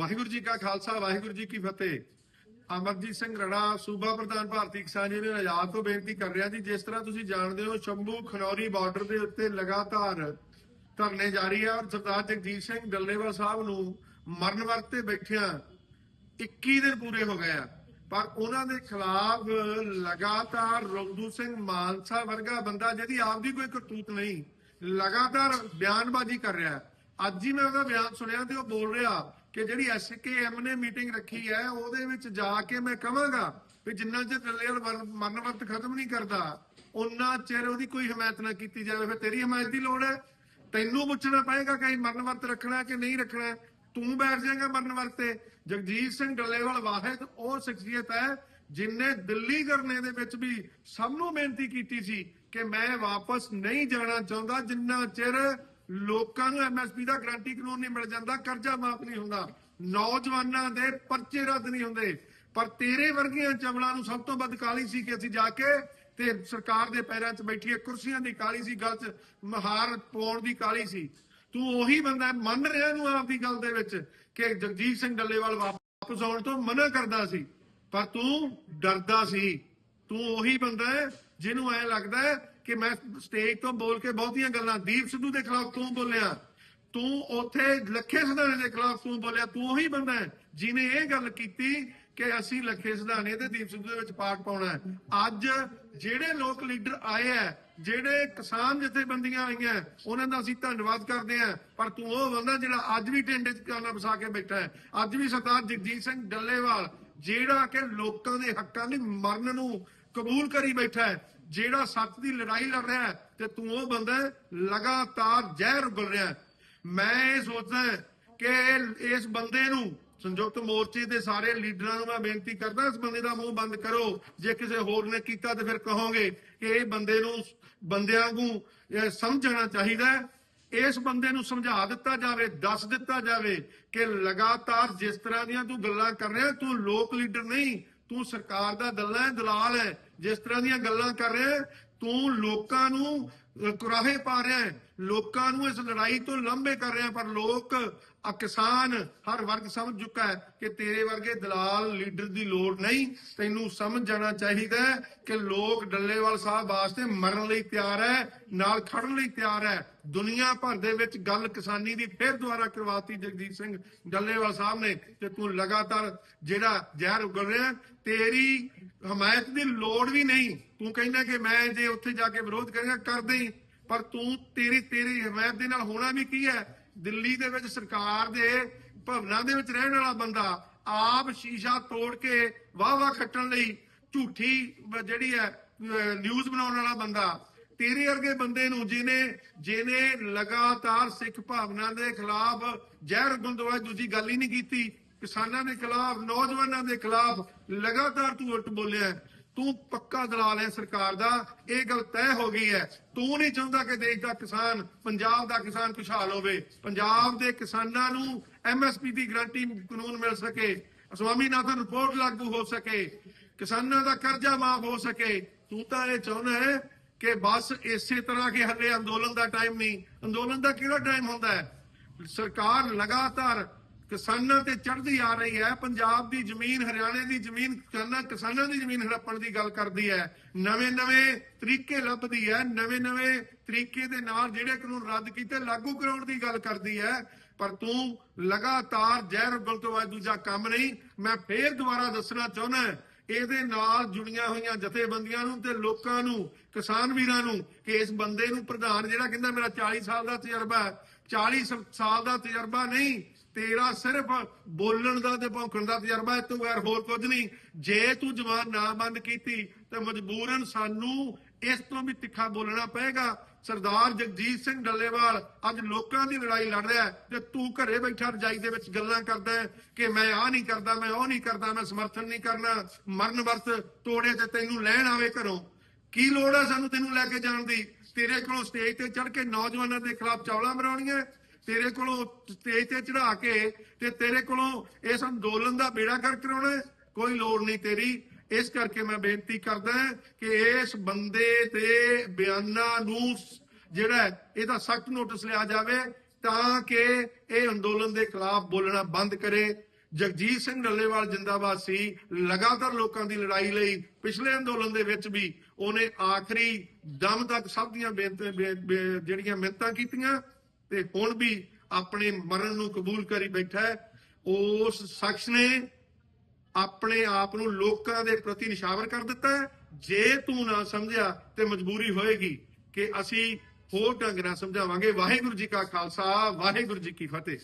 ਵਾਹਿਗੁਰੂ ਜੀ ਕਾ ਖਾਲਸਾ, ਵਾਹਿਗੁਰੂ ਜੀ ਕੀ ਫਤਿਹ। ਅਮਰਜੀਤ ਸਿੰਘ ਰੜਾ, ਸੂਬਾ ਪ੍ਰਧਾਨ ਭਾਰਤੀ ਕਿਸਾਨ ਯੂਨੀਅਨ, ਆਜ਼ਾਦ ਤੋਂ ਬੇਨਤੀ ਕਰ ਰਿਹਾ ਜੀ, ਜਿਸ ਤਰ੍ਹਾਂ ਤੁਸੀਂ ਜਾਣਦੇ ਹੋ, ਸ਼ੰਭੂ ਖਨੌਰੀ ਬਾਰਡਰ ਦੇ ਉੱਤੇ ਲਗਾਤਾਰ ਧਰਨੇ ਜਾਰੀ ਆ ਔਰ ਸਰਦਾਰ ਜਗਜੀਤ ਸਿੰਘ ਡੱਲੇਵਾਲ ਸਾਹਿਬ ਨੂੰ ਮਰਨ ਵਰਤ ਤੇ ਬੈਠਿਆਂ 21 ਦਿਨ ਪੂਰੇ ਹੋ ਗਏ ਆ। ਪਰ ਉਹਨਾਂ ਦੇ ਖਿਲਾਫ ਲਗਾਤਾਰ ਰਗਦੂ ਸਿੰਘ ਮਾਨਸਾ ਵਰਗਾ ਬੰਦਾ ਜਿਹਦੀ ਆਪਦੀ ਕੋਈ ਕਰਤੂਤ ਨਹੀਂ, ਲਗਾਤਾਰ ਬਿਆਨਬਾਜ਼ੀ ਕਰ ਰਿਹਾ। ਅੱਜ ਹੀ ਮੈਂ ਉਹਦਾ ਬਿਆਨ ਸੁਣਿਆ ਤੇ ਉਹ ਬੋਲ ਰਿਹਾ ਕਿ ਜਿਹੜੀ ਐਸਕੇਐਮ ਨੇ ਮੀਟਿੰਗ ਰੱਖੀ ਹੈ, ਉਹਦੇ ਵਿੱਚ ਜਾ ਕੇ ਮੈਂ ਕਹਾਂਗਾ ਵੀ ਜਿੰਨਾ ਚਿਰ ਡੱਲੇਵਾਲ ਵਰ- ਮਰਨ ਵਰਤ ਖਤਮ ਨਹੀਂ ਕਰਦਾ ਉਹਨਾਂ ਚਿਰ ਉਹਦੀ ਕੋਈ ਹਮਾਇਤ ਨਾ ਕੀਤੀ ਜਾਵੇ। ਫਿਰ ਤੇਰੀ ਹਮਾਇਤ ਦੀ ਲੋੜ ਹੈ। ਤੈਨੂੰ ਪੁੱਛਣਾ ਪਏਗਾ ਕਿ ਅਸੀਂ ਰੱਖਣਾ ਕਿ ਨਹੀਂ ਰੱਖਣਾ ਤੂੰ ਬੈਠ ਜਾਏਗਾ ਮਰਨ ਵਰਤ। ਤੇ ਜਗਜੀਤ ਸਿੰਘ ਡੱਲੇਵਾਲ ਵਾਹਿਦ, ਉਹ ਸ਼ਖਸੀਅਤ ਹੈ, ਜਿਨੇ ਦਿੱਲੀ ਕਰਨੇ ਦੇ ਵਿੱਚ ਵੀ ਸਭ ਨੂੰ ਬੇਨਤੀ ਕੀਤੀ ਸੀ ਕਿ ਮੈਂ ਵਾਪਸ ਨਹੀਂ ਜਾਣਾ ਚਾਹੁੰਦਾ, ਜਿੰਨਾ ਚਿਰ ਲੋਕਾਂ ਨੂੰ ਐਮਐਸਪੀ ਦਾ ਗਰੰਟੀ ਕਾਨੂੰਨ ਨਹੀਂ ਮਿਲ ਜਾਂਦਾ, ਕਰਜ਼ਾ ਮਾਫ ਨਹੀਂ ਹੁੰਦਾ। ਨੌਜਵਾਨਾਂ ਦੇ ਪਰਚੇ ਰੱਦ ਨਹੀਂ ਹੁੰਦੇ। ਪਰ ਤੇਰੇ ਵਰਗੀਆਂ ਚਮਲਾਂ ਨੂੰ ਸਭ ਤੋਂ ਵੱਧ ਕਾਲੀ ਸੀ ਕਿ ਅਸੀਂ ਜਾ ਕੇ ਤੇ ਸਰਕਾਰ ਦੇ ਪੈਰਾਂ 'ਚ ਬੈਠੀਏ, ਕੁਰਸੀਆਂ ਦੀ ਕਾਲੀ ਸੀ, ਗੱਲ 'ਚ ਮਹਾਰ ਪਾਉਣ ਦੀ ਕਾਲੀ ਸੀ। ਤੂੰ ਉਹੀ ਬੰਦਾ ਮੰਨ ਰਿਹਾ ਨੂੰ ਆਪਦੀ ਗੱਲ ਦੇ ਵਿੱਚ ਕਿ ਜਗਜੀਤ ਸਿੰਘ ਡੱਲੇਵਾਲ ਵਾਪਸ ਆਉਣ ਤੋਂ ਮਨਾ ਕਰਦਾ ਸੀ। ਪਰ ਤੂੰ ਡਰਦਾ ਸੀ। ਤੂੰ ਉਹੀ ਬੰਦਾ ਹੈ ਜਿਹਨੂੰ ਐ ਲੱਗਦਾ ਹੈ ਕਿ ਮੈਂ ਸਟੇਜ ਤੋਂ ਬੋਲ ਕੇ ਬਹੁਤੀਆਂ ਗੱਲਾਂ, ਦੀਪ ਸਿੱਧੂ ਦੇ ਖਿਲਾਫ ਤੂੰ ਬੋਲਿਆ? ਤੂੰ ਉੱਥੇ ਲੱਖੇ ਸਿਧਾਣੇ ਦੇ ਖਿਲਾਫ ਤੂੰ ਬੋਲਿਆ? ਤੂੰ ਉਹੀ ਬੰਦਾ ਹੈ ਜਿਨੇ ਇਹ ਗੱਲ ਕੀਤੀ ਕਿ ਅਸੀਂ ਲੱਖੇ ਸਿਧਾਣੇ ਤੇ ਦੀਪ ਸਿੱਧੂ ਦੇ ਵਿੱਚ ਪਾਰਟ ਪਾਉਣਾ ਹੈ। ਅੱਜ ਜਿਹੜੇ ਲੋਕ ਲੀਡਰ ਆਏ ਆ ਜਿਹੜੇ ਕਿਸਾਨ ਜਥੇਬੰਦੀਆਂ ਆਈਆਂ ਉਹਨਾਂ ਦਾ ਅਸੀਂ ਧੰਨਵਾਦ ਕਰਦੇ ਆ ਪਰ ਤੂੰ ਉਹ ਬੰਦਾ ਜਿਹੜਾ ਅੱਜ ਵੀ ਟਿੰਡੇ 'ਚ ਕਾਨਾ ਵਸਾ ਕੇ ਬੈਠਾ ਹੈ। ਅੱਜ ਵੀ ਸਰਦਾਰ ਜਗਜੀਤ ਸਿੰਘ ਡੱਲੇਵਾਲ ਜਿਹੜਾ ਕਿ ਲੋਕਾਂ ਦੇ ਹੱਕਾਂ ਦੀ ਮਰਨ ਨੂੰ ਕਬੂਲ ਕਰੀ ਬੈਠਾ ਹੈ। ਜਿਹੜਾ ਸੱਚ ਦੀ ਲੜਾਈ ਲੜ ਰਿਹਾ ਹੈ ਤੇ ਤੂੰ ਉਹ ਬੰਦਾ ਲਗਾਤਾਰ ਜ਼ਹਿਰ ਉਗਲ ਰਿਹਾ ਹੈ। ਮੈਂ ਇਹ ਸੋਚਦਾ ਕਿ ਇਸ ਬੰਦੇ ਨੂੰ ਸੰਯੁਕਤ ਮੋਰਚੇ ਦੇ ਸਾਰੇ ਲੀਡਰਾਂ ਨੂੰ ਮੈਂ ਬੇਨਤੀ ਕਰਦਾ, ਇਸ ਬੰਦੇ ਦਾ ਮੂੰਹ ਬੰਦ ਕਰੋ। ਜੇ ਕਿਸੇ ਹੋਰ ਨੇ ਕੀਤਾ ਤੇ ਫਿਰ ਕਹੋਗੇ ਕਿ ਇਹ ਬੰਦੇ ਨੂੰ ਬੰਦਿਆਂ ਨੂੰ ਸਮਝਣਾ ਚਾਹੀਦਾ ਇਸ ਬੰਦੇ ਨੂੰ ਸਮਝਾ ਦਿੱਤਾ ਜਾਵੇ, ਦੱਸ ਦਿੱਤਾ ਜਾਵੇ ਕਿ ਲਗਾਤਾਰ ਜਿਸ ਤਰ੍ਹਾਂ ਦੀਆਂ ਤੂੰ ਗੱਲਾਂ ਕਰ ਰਿਹਾ, ਤੂੰ ਲੋਕ ਲੀਡਰ ਨਹੀਂ ਤੂੰ ਸਰਕਾਰ ਦਾ ਦੱਲਾ ਹੈ, ਦਲਾਲ ਹੈ, ਜਿਸ ਤਰ੍ਹਾਂ ਦੀਆਂ ਗੱਲਾਂ ਕਰ ਰਿਹਾ ਤੂੰ ਲੋਕਾਂ ਨੂੰ ਕੁਰਾਹੇ ਪਾ ਰਿਹਾ ਲੋਕਾਂ ਨੂੰ ਇਸ ਲੜਾਈ ਤੋਂ ਲੰਬੇ ਕਰ ਰਿਹਾ ਪਰ ਲੋਕ ਆ ਕਿਸਾਨ ਹਰ ਵਰਗ ਸਮਝ ਚੁੱਕਾ ਹੈ ਕਿ ਤੇਰੇ ਵਰਗੇ ਦਲਾਲ ਲੀਡਰ ਦੀ ਲੋੜ ਨਹੀਂ। ਤੈਨੂੰ ਸਮਝ ਜਾਣਾ ਚਾਹੀਦਾ ਕਿ ਲੋਕ ਡੱਲੇਵਾਲ ਸਾਹਿਬ ਵਾਸਤੇ ਮਰਨ ਲਈ ਤਿਆਰ ਹੈ, ਨਾਲ ਖੜਨ ਲਈ ਤਿਆਰ ਹੈ। ਦੁਨੀਆ ਭਰ ਦੇ ਵਿੱਚ ਗੱਲ ਕਿਸਾਨੀ ਦੀ ਫਿਰ ਦੁਬਾਰਾ ਕਰਵਾਤੀ ਜਗਦੀਪ ਸਿੰਘ ਡੱਲੇਵਾਲ ਸਾਹਿਬ ਨੇ ਤੇ ਤੂੰ ਲਗਾਤਾਰ ਜਿਹੜਾ ਜ਼ਹਿਰ ਉਗਲ ਰਿਹਾ, ਤੇਰੀ ਹਮਾਇਤ ਦੀ ਲੋੜ ਵੀ ਨਹੀਂ। ਤੂੰ ਕਹਿੰਦਾ ਕਿ ਮੈਂ ਜੇ ਉੱਥੇ ਜਾ ਕੇ ਵਿਰੋਧ ਕਰਾਂਗਾ ਕਰ ਦੇਈ ਪਰ ਤੂੰ ਤੇਰੀ ਤੇਰੀ ਹਮਾਇਤ ਦੇ ਨਾਲ ਹੋਣਾ ਵੀ ਕੀ ਹੈ? ਦਿੱਲੀ ਦੇ ਵਿੱਚ ਸਰਕਾਰ ਦੇ ਭਵਨਾਂ ਦੇ ਵਿੱਚ ਰਹਿਣ ਵਾਲਾ ਬੰਦਾ ਆਪ ਸ਼ੀਸ਼ਾ ਤੋੜ ਕੇ ਵਾਹ ਵਾਹ ਖੱਟਣ ਲਈ ਝੂਠੀ ਜਿਹੜੀ ਹੈ ਨਿਊਜ਼ ਬਣਾਉਣ ਵਾਲਾ ਬੰਦਾ, ਤੇਰੇ ਵਰਗੇ ਬੰਦੇ ਨੂੰ ਜਿਹਨੇ ਜਿਹਨੇ ਲਗਾਤਾਰ ਸਿੱਖ ਭਾਵਨਾ ਦੇ ਖਿਲਾਫ ਜ਼ਹਿਰ ਗੁੰਦਵਾ ਦੂਜੀ ਗੱਲ ਹੀ ਨਹੀਂ ਕੀਤੀ, ਕਿਸਾਨਾਂ ਦੇ ਖਿਲਾਫ, ਨੌਜਵਾਨਾਂ ਦੇ ਖਿਲਾਫ ਲਗਾਤਾਰ ਤੂੰ ਉਲਟ ਬੋਲਿਆ ਤੂੰ ਪੱਕਾ ਦਲਾਲ ਹੈ ਸਰਕਾਰ ਦਾ, ਇਹ ਗੱਲ ਤੈਅ ਹੋ ਗਈ ਹੈ। ਤੂੰ ਨਹੀਂ ਚਾਹੁੰਦਾ ਕਿ ਦੇਸ਼ ਦਾ ਕਿਸਾਨ, ਪੰਜਾਬ ਦਾ ਕਿਸਾਨ ਖੁਸ਼ਹਾਲ ਹੋਵੇ। ਪੰਜਾਬ ਦੇ ਕਿਸਾਨਾਂ ਨੂੰ ਐਮਐਸਪੀ ਦੀ ਗਾਰੰਟੀ ਕਾਨੂੰਨ ਮਿਲ ਸਕੇ, ਸਵਾਮੀਨਾਥਨ ਰਿਪੋਰਟ ਲਾਗੂ ਹੋ ਸਕੇ, ਕਿਸਾਨਾਂ ਦਾ ਕਰਜ਼ਾ ਮਾਫ ਹੋ ਸਕੇ। ਤੂੰ ਤਾਂ ਇਹ ਚਾਹੁੰਦਾ ਹੈ ਕਿ ਬਸ ਇਸੇ ਤਰ੍ਹਾਂ ਕਿ ਹੱਲੇ ਅੰਦੋਲਨ ਦਾ ਟਾਈਮ ਨਹੀਂ। ਅੰਦੋਲਨ ਦਾ ਕਿਹੜਾ ਟਾਈਮ ਹੁੰਦਾ ਹੈ? ਸਰਕਾਰ ਲਗਾਤਾਰ ਕਿਸਾਨਾਂ ਤੇ ਚੜ੍ਹਦੀ ਆ ਰਹੀ ਹੈ। ਪੰਜਾਬ ਦੀ ਜ਼ਮੀਨ, ਹਰਿਆਣੇ ਦੀ ਜ਼ਮੀਨ, ਕਿਸਾਨਾਂ ਕਿਸਾਨਾਂ ਦੀ ਜ਼ਮੀਨ ਹੜੱਪਣ ਦੀ ਗੱਲ ਕਰਦੀ ਹੈ। ਨਵੇਂ-ਨਵੇਂ ਤਰੀਕੇ ਲੱਭਦੀ ਹੈ। ਨਵੇਂ-ਨਵੇਂ ਤਰੀਕੇ ਦੇ ਨਾਲ ਜਿਹੜੇ ਕਾਨੂੰਨ ਰੱਦ ਕੀਤੇ, ਲਾਗੂ ਕਰਾਉਣ ਦੀ ਗੱਲ ਕਰਦੀ ਹੈ। ਪਰ ਤੂੰ ਲਗਾਤਾਰ ਜ਼ਹਿਰ ਉਗਲ ਤੋਂ ਬਾਅਦ ਦੂਜਾ ਕੰਮ ਨਹੀਂ, ਮੈਂ ਫੇਰ ਦੁਬਾਰਾ ਦੱਸਣਾ ਚਾਹੁੰਦਾ ਇਹਦੇ ਨਾਲ ਜੁੜੀਆਂ ਹੋਈਆਂ ਜਥੇਬੰਦੀਆਂ ਨੂੰ ਤੇ ਲੋਕਾਂ ਨੂੰ, ਕਿਸਾਨ ਵੀਰਾਂ ਨੂੰ ਕਿ ਇਸ ਬੰਦੇ ਨੂੰ ਪ੍ਰਧਾਨ ਜਿਹੜਾ ਕਹਿੰਦਾ ਮੇਰਾ 40 ਸਾਲ ਦਾ ਤਜਰਬਾ ਹੈ। 40 ਸਾਲ ਦਾ ਤਜਰਬਾ ਨਹੀਂ ਤੇਰਾ ਸਿਰਫ ਬੋਲਣ ਦਾ ਤੇ ਭੌਂਕਣ ਦਾ ਤਜਰਬਾ ਹੈ, ਤੂੰ ਗੈਰ ਹੋਰ ਕੁਝ ਨਹੀਂ। ਜੇ ਤੂੰ ਜ਼ਬਾਨ ਨਾ ਬੰਦ ਕੀਤੀ, ਤੇ ਮਜਬੂਰਨ ਸਾਨੂੰ ਇਸ ਤੋਂ ਵੀ ਤਿੱਖਾ ਬੋਲਣਾ ਪਏਗਾ। ਸਰਦਾਰ ਜਗਜੀਤ ਸਿੰਘ ਡੱਲੇਵਾਲ ਅੱਜ ਲੋਕਾਂ ਦੀ ਲੜਾਈ ਲੜ ਰਿਹਾ ਹੈ ਤੇ ਤੂੰ ਘਰੇ ਬੈਠਾ ਰਜਾਈ ਦੇ ਵਿੱਚ ਗੱਲਾਂ ਕਰਦਾ ਹੈ ਕਿ ਮੈਂ ਆਹ ਨਹੀਂ ਕਰਦਾ, ਮੈਂ ਉਹ ਨਹੀਂ ਕਰਦਾ, ਮੈਂ ਸਮਰਥਨ ਨਹੀਂ ਕਰਨਾ। ਮਰਨ ਵਰਤ ਤੋੜੇ ਤੇ ਤੈਨੂੰ ਲੈਣ ਆਵੇ ਘਰੋਂ। ਕੀ ਲੋੜ ਹੈ ਸਾਨੂੰ ਤੈਨੂੰ ਲੈ ਕੇ ਜਾਣ ਦੀ? ਤੇਰੇ ਕੋਲੋਂ ਸਟੇਜ ਤੇ ਚੜ ਕੇ ਨੌਜਵਾਨਾਂ ਦੇ ਖਿਲਾਫ ਚੌਲਾਂ ਮਰਾਉਣੀਆਂ ਤੇਰੇ ਕੋਲੋਂ ਸਟੇਜ ਤੇ ਚੜਾ ਕੇ ਤੇ ਤੇਰੇ ਕੋਲੋਂ ਇਸ ਅੰਦੋਲਨ ਦਾ ਬੇੜਾ ਕਰ ਕਰਾਉਣਾ ਕੋਈ ਲੋੜ ਨਹੀਂ ਤੇਰੀ। ਇਸ ਕਰਕੇ ਮੈਂ ਬੇਨਤੀ ਕਰਦਾ ਕਿ ਇਸ ਬੰਦੇ ਦੇ ਬਿਆਨਾਂ ਨੂੰ ਜਿਹੜਾ ਇਹਦਾ ਸਖਤ ਨੋਟਿਸ ਲਿਆ ਜਾਵੇ ਤਾਂ ਕਿ ਇਹ ਅੰਦੋਲਨ ਦੇ ਖਿਲਾਫ ਬੋਲਣਾ ਬੰਦ ਕਰੇ। ਜਗਜੀਤ ਸਿੰਘ ਡੱਲੇਵਾਲ ਜਿੰਦਾਬਾਦ ਸੀ। ਲਗਾਤਾਰ ਲੋਕਾਂ ਦੀ ਲੜਾਈ ਲਈ ਪਿਛਲੇ ਅੰਦੋਲਨ ਦੇ ਵਿੱਚ ਵੀ ਉਹਨੇ ਆਖਰੀ ਦਮ ਤੱਕ ਸਭ ਦੀਆਂ ਬੇਨਤ- ਜਿਹੜੀਆਂ ਮਿਹਨਤਾਂ ਕੀਤੀਆਂ। ਤੇ ਹੁਣ ਵੀ ਆਪਣੇ ਮਰਨ ਨੂੰ ਕਬੂਲ ਕਰੀ ਬੈਠਾ ਹੈ। ਉਸ ਸ਼ਖਸ ਨੇ ਆਪਣੇ ਆਪ ਨੂੰ ਲੋਕਾਂ ਦੇ ਪ੍ਰਤੀ ਨਿਸ਼ਾਵਰ ਕਰ ਦਿੱਤਾ ਹੈ। ਜੇ ਤੂੰ ਨਾ ਸਮਝਿਆ ਤੇ ਮਜਬੂਰੀ ਹੋਏਗੀ ਕਿ ਅਸੀਂ ਹੋਰ ਢੰਗ ਨਾਲ ਸਮਝਾਵਾਂਗੇ। ਵਾਹਿਗੁਰੂ ਜੀ ਕਾ ਖਾਲਸਾ, ਵਾਹਿਗੁਰੂ ਜੀ ਕੀ ਫਤਿਹ।